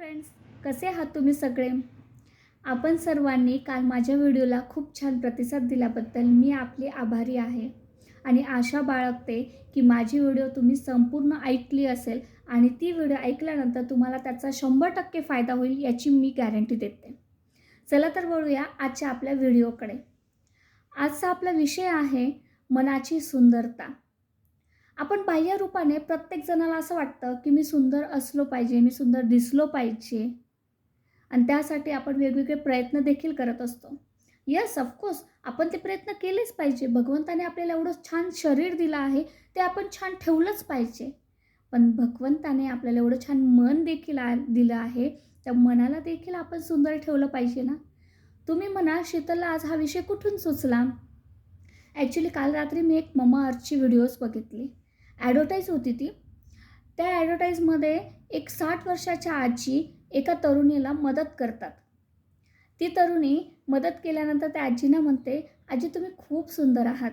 Friends कसे आहात तुम्ही सगळे? आपण सर्वांनी काल माझ्या व्हिडिओला खूप छान प्रतिसाद दिल्याबद्दल मी आपली आभारी आहे. आणि आशा बाळगते की माझी व्हिडिओ तुम्ही संपूर्ण ऐकली असेल आणि ती व्हिडिओ ऐकल्यानंतर तुम्हाला त्याचा शंभर टक्के फायदा होईल याची मी गॅरंटी देते. चला तर वळूया आजच्या आपल्या व्हिडिओकडे. आजचा आपला विषय आहे मनाची सुंदरता. आपण बाह्य रूपाने प्रत्येक जणाला असं वाटतं की मी सुंदर असलो पाहिजे मी सुंदर दिसलो पाहिजे. आणि त्यासाठी आपण वेगवेगळे प्रयत्न देखील करत असतो. यस ऑफकोर्स आपण ते प्रयत्न केलेच पाहिजे. भगवंताने आपल्याला एवढं छान शरीर दिलं आहे ते आपण छान ठेवलंच पाहिजे. पण भगवंताने आपल्याला एवढं छान मन देखील आ दिलं आहे त्या मनाला देखील आपण सुंदर ठेवलं पाहिजे ना? तुम्ही म्हणा शीतलला आज हा विषय कुठून सुचला? ॲक्च्युली काल रात्री मी एक ममा अर्थची व्हिडिओज बघितली. ॲडव्हर्टाईज होती ती. त्या ॲडव्हर्टाईजमध्ये एक साठ वर्षाच्या आजी एका तरुणीला मदत करतात. ती तरुणी मदत केल्यानंतर त्या आजीना म्हणते आजी तुम्ही खूप सुंदर आहात.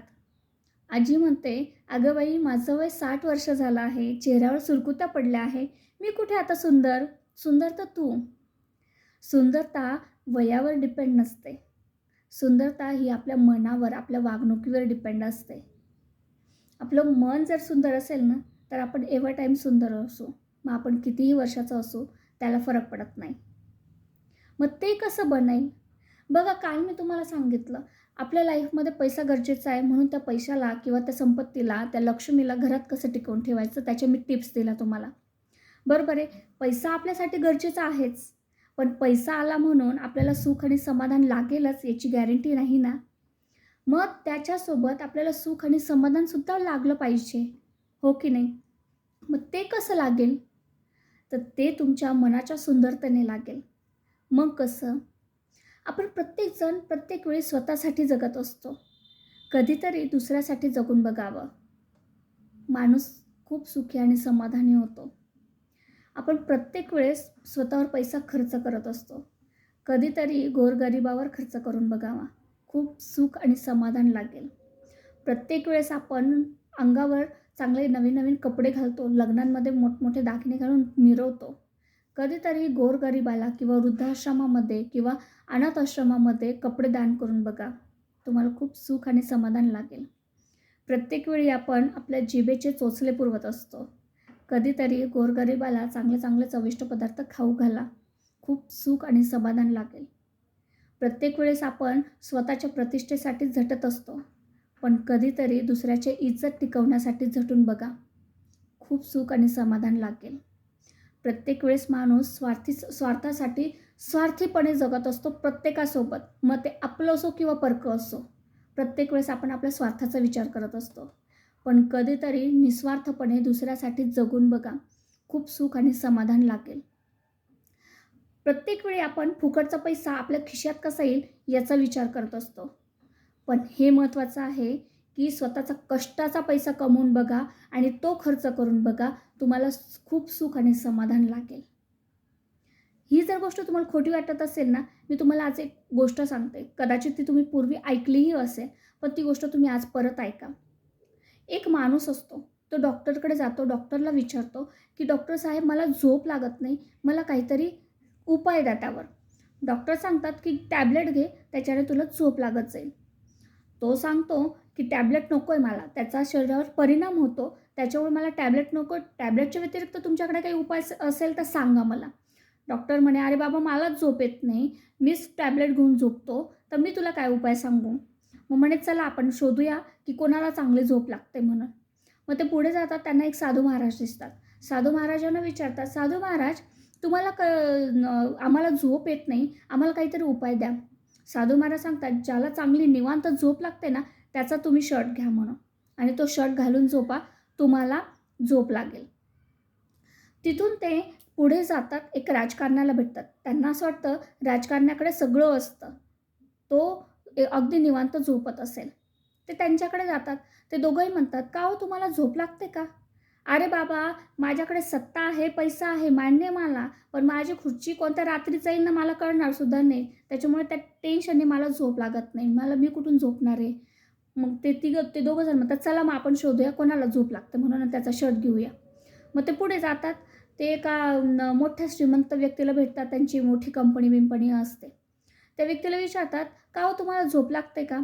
आजी म्हणते अगं बाई माझं वय साठ वर्ष झालं आहे चेहऱ्यावर सुरकुत्या पडल्या आहे. मी कुठे आता सुंदर? सुंदर तर तू. सुंदरता वयावर डिपेंड नसते. सुंदरता ही आपल्या मनावर आपल्या वागणुकीवर डिपेंड असते. आपलं मन जर सुंदर असेल ना तर आपण एव्हर टाईम सुंदर असू मग आपण कितीही वर्षाचं असू त्याला फरक पडत नाही. मग ते कसं बनेल? बघा काल मी तुम्हाला सांगितलं आपल्या लाईफमध्ये पैसा गरजेचा आहे म्हणून त्या पैशाला किंवा त्या संपत्तीला त्या लक्ष्मीला घरात कसं टिकवून ठेवायचं त्याच्या मी टिप्स दिल्या तुम्हाला. बरोबर आहे? पैसा आपल्यासाठी गरजेचा आहेच पण पैसा आला म्हणून आपल्याला सुख आणि समाधान लागेलच याची गॅरंटी नाही ना? मग त्याच्यासोबत आपल्याला सुख आणि समाधानसुद्धा लागलं पाहिजे. हो की नाही? मग ते कसं लागेल? तर ते तुमच्या मनाच्या सुंदरतेने लागेल. मग कसं? आपण प्रत्येकजण प्रत्येक वेळी स्वतःसाठी जगत असतो. कधीतरी दुसऱ्यासाठी जगून बघावं. माणूस खूप सुखी आणि समाधानी होतो. आपण प्रत्येक वेळेस स्वतःवर पैसा खर्च करत असतो. कधीतरी गोरगरिबावर खर्च करून बघावा. खूप सुख आणि समाधान लागेल. प्रत्येक वेळेस आपण अंगावर चांगले नवीन नवीन कपडे घालतो लग्नांमध्ये मोठमोठे दागिने घालून मिरवतो. कधीतरी गोरगरिबाला किंवा वृद्धाश्रमामध्ये किंवा अनाथ आश्रमामध्ये कपडे दान करून बघा. तुम्हाला खूप सुख आणि समाधान लागेल. प्रत्येक वेळी आपण आपल्या जिभेचे चोचले पुरवत असतो. कधीतरी गोरगरिबाला चांगले चांगले चविष्ट पदार्थ खाऊ घाला. खूप सुख आणि समाधान लागेल. प्रत्येक वेळेस आपण स्वतःच्या प्रतिष्ठेसाठी झटत असतो पण कधीतरी दुसऱ्याचे इज्जत टिकवण्यासाठी झटून बघा. खूप सुख आणि समाधान लागेल. प्रत्येक वेळेस माणूस स्वार्थी स्वार्थासाठी स्वार्थीपणे जगत असतो प्रत्येकासोबत. मग ते आपलं असो किंवा परकं असो प्रत्येक वेळेस आपण आपल्या स्वार्थाचा विचार करत असतो. पण कधीतरी निस्वार्थपणे दुसऱ्यासाठी जगून बघा. खूप सुख आणि समाधान लागेल. प्रत्येक वेळी आपण फुकटचा पैसा आपल्या खिशात कसा येईल याचा विचार करत असतो. पण हे महत्त्वाचं आहे की स्वतःचा कष्टाचा पैसा कमवून बघा आणि तो खर्च करून बघा तुम्हाला खूप सुख आणि समाधान लागेल. ही जर गोष्ट तुम्हाला खोटी वाटत असेल ना मी तुम्हाला आज एक गोष्ट सांगते. कदाचित ती तुम्ही पूर्वी ऐकलीही असेल पण ती गोष्ट तुम्ही आज परत ऐका. एक माणूस असतो तो डॉक्टरकडे जातो डॉक्टरला विचारतो की डॉक्टर साहेब मला झोप लागत नाही मला काहीतरी उपाय द्या त्यावर डॉक्टर सांगतात की टॅबलेट घे त्याच्याने तुला झोप लागत जाईल. तो सांगतो की टॅबलेट नको आहे मला त्याचा शरीरावर परिणाम होतो त्याच्यामुळे मला टॅबलेट नको टॅबलेटच्या व्यतिरिक्त तुमच्याकडे काही उपाय असेल तर सांगा मला. डॉक्टर म्हणे अरे बाबा मलाच झोप येत नाही. मीच टॅबलेट घेऊन झोपतो. तर मी तुला काय उपाय सांगू? मग म्हणे चला आपण शोधूया की कोणाला चांगली झोप लागते म्हणून. मग ते पुढे जातात त्यांना एक साधू महाराज दिसतात. साधू महाराजांना विचारतात साधू महाराज तुम्हाला क आम्हाला झोप येत नाही. आम्हाला काहीतरी उपाय द्या. साधू महाराज सांगतात ज्याला चांगली निवांत झोप लागते ना त्याचा तुम्ही शर्ट घ्या म्हणून. आणि तो शर्ट घालून झोपा तुम्हाला झोप लागेल. तिथून ते पुढे जातात एक राजकारण्याला भेटतात. त्यांना असं वाटतं राजकारण्याकडे सगळं असतं. तो अगदी निवांत झोपत असेल. ते त्यांच्याकडे जातात. ते दोघंही म्हणतात का हो तुम्हाला झोप लागते का? अरे बाबा माझ्याकडे सत्ता आहे पैसा आहे मान्य मला पण माझी खुर्ची कोणत्या रात्री जाईल ना मला कळणार सुद्धा नाही. त्याच्यामुळे त्या टेन्शनने मला झोप लागत नाही. मला मी कुठून झोपणार आहे? मग ते तिघं ते दोघं जण म्हणतात चला मग आपण शोधूया कोणाला झोप लागते म्हणून त्याचा शर्ट घेऊया. मग ते पुढे जातात. ते एका मोठ्या श्रीमंत व्यक्तीला भेटतात. त्यांची मोठी कंपनी बिंपणी असते. त्या व्यक्तीला विचारतात का हो तुम्हाला झोप लागते का?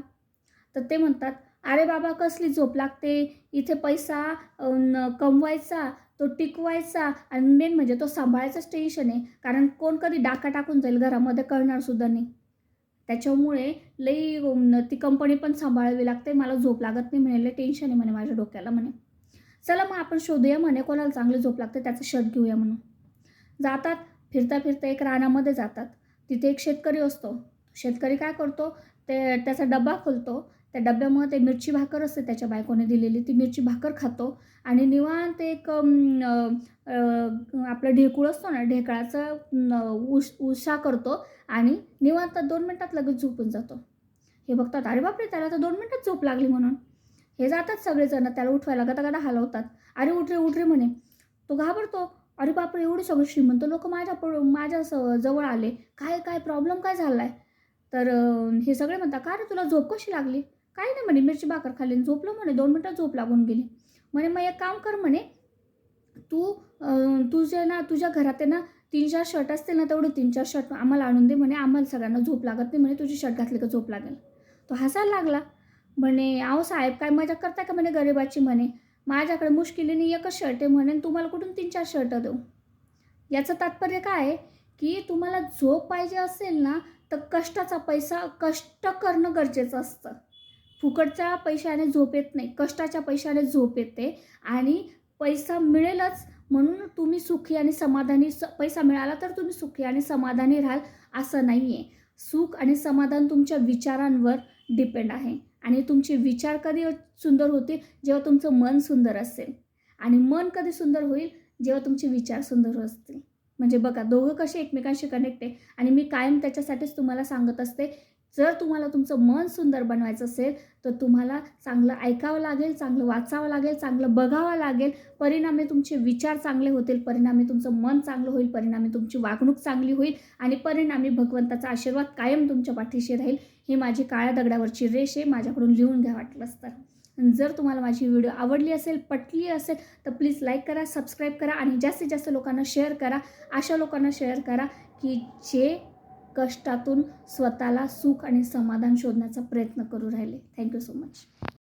तर ते म्हणतात अरे बाबा कसली झोप लागते? इथे पैसा कमवायचा तो टिकवायचा आणि मेन म्हणजे तो सांभाळायचाच टेन्शन आहे. कारण कोण कधी डाका टाकून जाईल घरामध्ये कळणारसुद्धा नाही. त्याच्यामुळे लई ती कंपनी पण सांभाळावी लागते. मला झोप लागत नाही म्हणे लई टेन्शन आहे म्हणे माझ्या डोक्याला म्हणे. चला मग आपण शोधूया म्हणे कोणाला चांगली झोप लागते त्याचा शर्ट घेऊया म्हणून. जातात फिरता फिरता एक रानामध्ये जातात. तिथे एक शेतकरी असतो. शेतकरी काय करतो? ते त्याचा डबा खोलतो. त्या डब्यामुळे ते मिरची भाकर असते त्याच्या बायकोने दिलेली ती मिरची भाकर खातो. आणि निवांत एक आपलं ढेकूळ असतो ना ढेकळाचं उश उषा करतो आणि निवांत दोन मिनटात लगेच झोपून जातो. हे बघतात अरे बापरे त्याला तर दोन मिनटात झोप लागली म्हणून. हे जातात सगळेजण त्याला उठवायला गदा गदा हलवतात. अरे उठ रे उठ रे म्हणे. तो घाबरतो. अरे बापरे एवढे सगळे श्रीमंत लोक माझ्या प- माझ्या स- जवळ आले. काय काय प्रॉब्लेम काय झाला आहे तर हे सगळे म्हणतात का रे तुला झोप कशी लागली? काय नाही म्हणे मिरची भाकर खाल्ली आणि झोपलं म्हणे दोन मिनटं झोप लागून गेली. म्हणे मग एक काम कर म्हणे तू तुझे ना तुझ्या घरात आहे ना तीन चार शर्ट असते ना तेवढे तीन चार शर्ट आम्हाला आणून दे म्हणे आम्हाला सगळ्यांना झोप लागत नाही म्हणे तुझी शर्ट घातली का झोप लागेल. तो हसायला लागला. म्हणे अहो साहेब काय मजा करताय का म्हणे गरिबाची म्हणे? माझ्याकडे मुश्किलीने एकच शर्ट आहे म्हणे आणि तुम्हाला कुठून तीन चार शर्ट देऊ? याचं तात्पर्य काय आहे? की तुम्हाला झोप पाहिजे असेल ना तर कष्टाचा पैसा कष्ट करणं गरजेचं असतं. फुकटच्या पैशाने झोप येत नाही कष्टाच्या पैशाने झोप येते आणि पैसा मिळेलच म्हणून तुम्ही सुखी आणि समाधानी स पैसा मिळाला तर तुम्ही सुखी आणि समाधानी राहाल असं नाही आहे सुख आणि समाधान तुमच्या विचारांवर डिपेंड आहे आणि तुमचे विचार कधी सुंदर होतील? जेव्हा तुमचं मन सुंदर असेल. आणि मन कधी सुंदर होईल? जेव्हा तुमचे विचार सुंदर असतील. म्हणजे बघा दोघं कसे एकमेकांशी कनेक्ट आहे आणि मी कायम त्याच्यासाठीच तुम्हाला सांगत असते जर तुम्हाला तुमचं मन सुंदर बनवायचं असेल तर तुम्हाला चांगलं ऐकावं लागेल चांगलं वाचावं लागेल चांगलं बघावं लागेल. परिणामी तुमचे विचार चांगले होतील परिणामी तुमचं मन चांगलं होईल परिणामी तुमची वागणूक चांगली होईल आणि परिणामी भगवंताचा आशीर्वाद कायम तुमच्या पाठीशी राहील. ही माझी काळ्या दगडावरची रेष आहे माझ्याकडून लिहून घ्या वाटलंच तर जर तुम्हाला माझी व्हिडिओ आवडली असेल पटली असेल तर प्लीज लाईक करा सबस्क्राईब करा आणि जास्तीत जास्त लोकांना शेअर करा. अशा लोकांना शेअर करा की जे कष्टातून स्वतःला सुख आणि समाधान शोधण्याचा प्रयत्न करू राहिले. Thank you so much